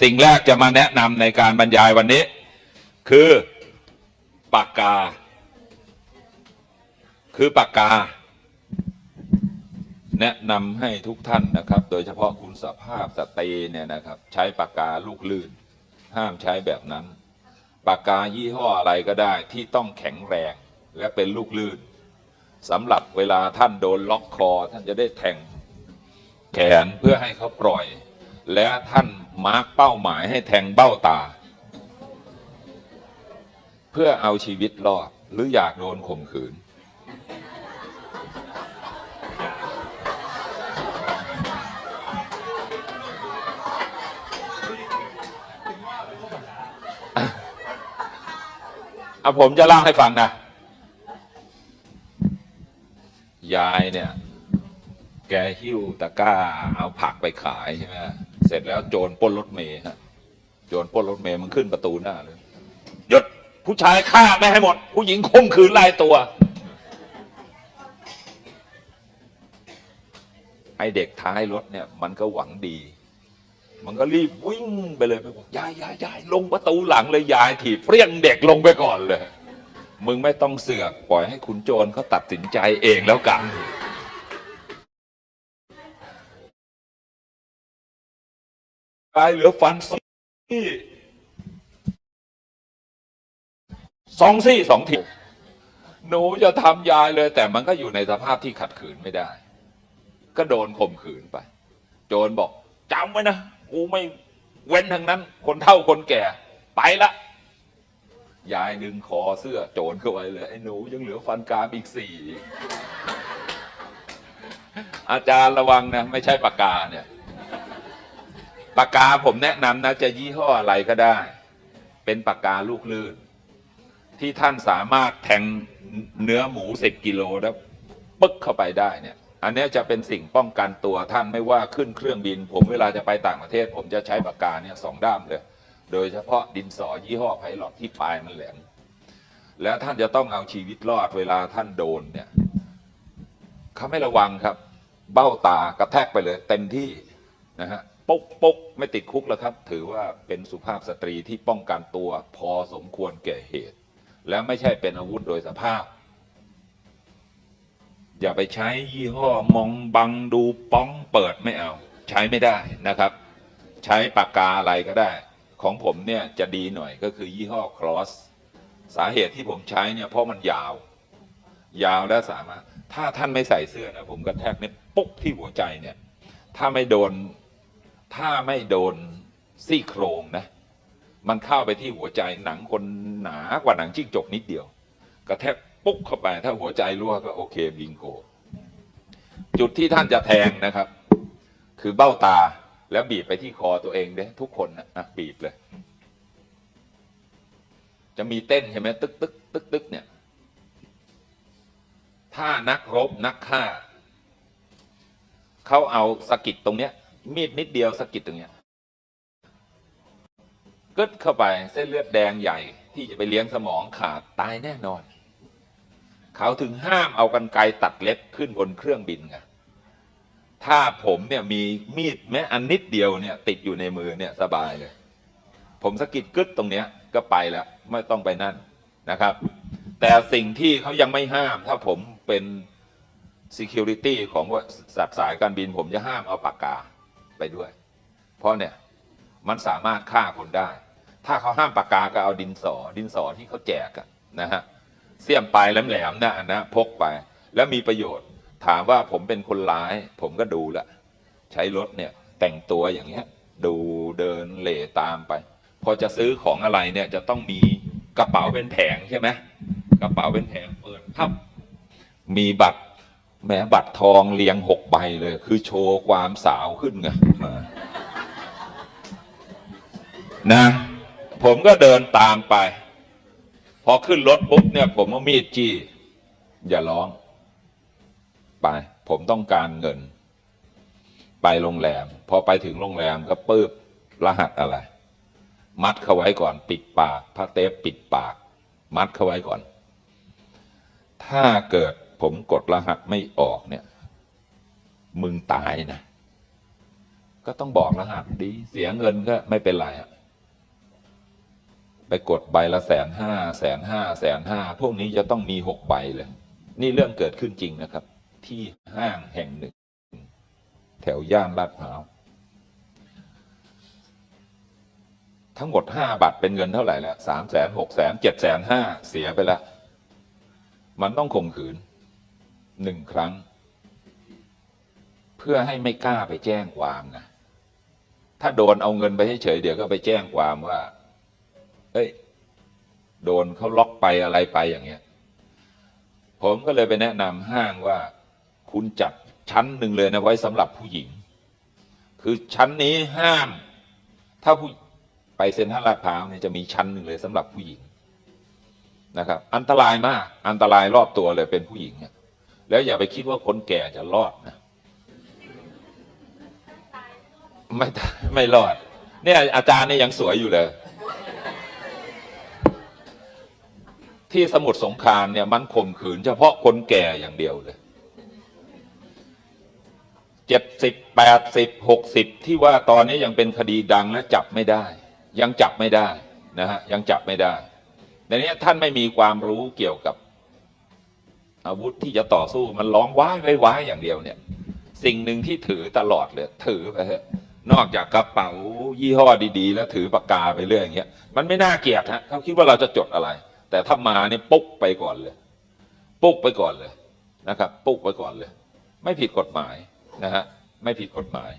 สิ่งแรกจะมาแนะนำในการบรรยายวันนี้ คือปากกา คือปากกา แนะนำให้ทุกท่านนะครับ โดยเฉพาะคุณสภาพสตรีเนี่ยนะครับ ใช้ปากกาลูกลื่น ห้ามใช้แบบนั้น ปากกายี่ห้ออะไรก็ได้ที่ต้องแข็งแรงและเป็นลูกลื่นสำหรับเวลาท่านโดนล็อกคอ ท่านจะได้แทงแขนเพื่อให้เขาปล่อย และท่าน มาร์กเป้าหมายให้แทงเบ้าตา เพื่อเอาชีวิตรอดหรืออยากโดนข่มขืนเอาผมจะเล่าให้ฟังนะ ยายเนี่ย แกหิ้วตะกร้าเอาผักไปขายใช่ไหม เสร็จแล้วโจรปล้นรถเมย์ฮะโจรปล้นรถเมย์มันขึ้นประตูหน้าเลยหยุดผู้ชายฆ่าไม่ให้หมด ผู้หญิงข่มขืนลายตัว ไอเด็กท้ายรถเนี่ย มันก็หวังดี มันก็รีบวิ่งไปเลยไปบอกยายยายยายลงประตูหลังเลยยายถีบเปรี้ยงเด็กลงไปก่อนเลย มึงไม่ต้องเสือกปล่อยให้คุณโจรเขาตัดสินใจเองแล้วกันายเหลือฟันสองซี่สองซี่สองทีหนูจะทำยายเลย แต่มันก็อยู่ในสภาพที่ขัดขืนไม่ได้ ก็โดนข่มขืนไป โจรบอกจำไว้นะกูไม่เว้นทั้งนั้น คนเฒ่าคนแก่ ไปละยายดึงคอเสื้อโจรเข้าไว้เลยไอ้หนูยังเหลือฟันกรามอีกสี่อาจารย์ระวังนะ ไม่ใช่ปากกาเนี่ย ปากกาผมแนะนำนะจะยี่ห้ออะไรก็ได้ เป็นปากกาลูกลื่น ที่ท่านสามารถแทงเนื้อหมูสิบกิโลแล้วปึ๊กเข้าไปได้เนี่ย อันนี้จะเป็นสิ่งป้องกันตัวท่านไม่ว่าขึ้นเครื่องบิน ผมเวลาจะไปต่างประเทศ ผมจะใช้ปากกาเนี่ยสองด้ามเลย โดยเฉพาะดินสอยี่ห้อไพลอตที่ปลายมันแหลมแล้วท่านจะต้องเอาชีวิตรอดเวลาท่านโดนเนี่ยเขาไม่ระวังครับ เบ้าตากระแทกไปเลย เต็มที่นะฮะ ปุ๊กปุ๊กไม่ติดคุกแล้วครับ ถือว่าเป็นสุภาพสตรีที่ป้องกันตัวพอสมควรแก่เหตุ และไม่ใช่เป็นอาวุธโดยสภาพ อย่าไปใช้ยี่ห้อมองบังดูป้องเปิดไม่เอา ใช้ไม่ได้นะครับ ใช้ปากกาอะไรก็ได้ ของผมเนี่ยจะดีหน่อยก็คือยี่ห้อครอสสาเหตุที่ผมใช้เนี่ยเพราะมันยาว ยาวและสามารถ ถ้าท่านไม่ใส่เสื้อนะผมกระแทกเนี่ยปุ๊กที่หัวใจเนี่ย ถ้าไม่โดน ถ้าไม่โดนซี่โครงนะ มันเข้าไปที่หัวใจหนังคนหนากว่าหนังจิ้งจกนิดเดียว กระแทกปุ๊กเข้าไป ถ้าหัวใจรั่วก็โอเคบิงโก จุดที่ท่านจะแทงนะครับ คือเบ้าตาแล้วบีบไปที่คอตัวเองเด้ทุกคนนะบีบเลย จะมีเต้นใช่ไหมตึกตึกตึกตึกเนี่ย ถ้านักรบนักฆ่า เขาเอาสกิดตรงเนี้ย มีดนิดเดียวสะกิดตรงเนี้ยกึดเข้าไปเส้นเลือดแดงใหญ่ที่จะไปเลี้ยงสมองขาดตายแน่นอน เขาถึงห้ามเอากันไกตัดเล็บขึ้นบนเครื่องบินไงถ้าผมเนี่ยมีมีดแม้อันนิดเดียวเนี่ย ติดอยู่ในมือเนี่ยสบายเลย ผมสะกิดกึดตรงเนี้ยก็ไปแล้ว ไม่ต้องไปนั่นนะครับ แต่สิ่งที่เขายังไม่ห้าม ถ้าผมเป็น security ของวสัตว์สายการบินผมจะห้ามเอาปากกา ไปด้วย เพราะเนี่ยมันสามารถฆ่าคนได้ ถ้าเขาห้ามปากกาก็เอาดินสอ ดินสอที่เขาแจกอะนะฮะเสียมปลายแหลมๆนะนะพกไป แล้วมีประโยชน์ ถามว่าผมเป็นคนร้าย ผมก็ดูละใช้รถเนี่ยแต่งตัวอย่างเงี้ย ดูเดินเหล่ตามไป พอจะซื้อของอะไรเนี่ยจะต้องมีกระเป๋าเป็นแผงใช่ไหมกระเป๋าเป็นแผงเปิดพับมีบัตร แหมบัตรทองเรียงหกใบเลย คือโชว์ความสาวขึ้นไงนะ ผมก็เดินตามไป พอขึ้นรถปุ๊บเนี่ย ผมก็มีดจี้ อย่าร้อง ไป ผมต้องการเงิน ไปโรงแรม พอไปถึงโรงแรมก็ปื๊บรหัสอะไร มัดเขาไว้ก่อน ปิดปากผ้าเทปปิดปาก มัดเขาไว้ก่อน ถ้าเกิด ผมกดรหัสไม่ออกเนี่ย มึงตายนะ ก็ต้องบอกรหัสดี เสียเงินก็ไม่เป็นไรอะไปกดใบละแสนห้าแสนห้าแสนห้าพวกนี้จะต้องมีหกใบเลย นี่เรื่องเกิดขึ้นจริงนะครับ ที่ห้างแห่งหนึ่ง แถวย่านลาดพร้าวทั้งหมดห้าบัตรเป็นเงินเท่าไหร่แล้วสามแสนหกแสนเจ็ดแสนห้าเสียไปแล้ว มันต้องข่มขืน หนึ่งครั้ง เพื่อให้ไม่กล้าไปแจ้งความนะถ้าโดนเอาเงินไปเฉยๆเดี๋ยวก็ไปแจ้งความว่า เอ้ย โดนเขาล็อกไปอะไรไปอย่างเงี้ย ผมก็เลยไปแนะนำห้างว่า คุณจัดชั้นหนึ่งเลยนะไว้สำหรับผู้หญิง คือชั้นนี้ห้าม ถ้าผู้ไปเซ็นทรัลลาดพร้าวเนี่ยจะมีชั้นหนึ่งเลยสำหรับผู้หญิงนะครับ อันตรายมาก อันตรายรอบตัวเลยเป็นผู้หญิงเนี่ย แล้วอย่าไปคิดว่าคนแก่จะรอดนะไม่ไม่รอด เนี่ยอาจารย์เนี่ยยังสวยอยู่เลย ที่สมุทรสงครามเนี่ยมันข่มขืนเฉพาะคนแก่อย่างเดียวเลยเจ็ดสิบแปดสิบหกสิบที่ว่าตอนนี้ยังเป็นคดีดังและจับไม่ได้ ยังจับไม่ได้นะฮะยังจับไม่ได้ในนี้ท่านไม่มีความรู้เกี่ยวกับ อาวุธที่จะต่อสู้มันร้องว้ายไว้ว้ายอย่างเดียวเนี่ย สิ่งหนึ่งที่ถือตลอดเลยถือไปเถอะนอกจากกระเป๋ายี่ห้อดีๆ แล้วถือปากกาไปเรื่อยอย่างเงี้ยมันไม่น่าเกลียดฮะเขาคิดว่าเราจะจดอะไร แต่ถ้ามาเนี่ยปุ๊กไปก่อนเลย ปุ๊กไปก่อนเลยนะครับ ปุ๊กไปก่อนเลย ไม่ผิดกฎหมายนะฮะไม่ผิดกฎหมาย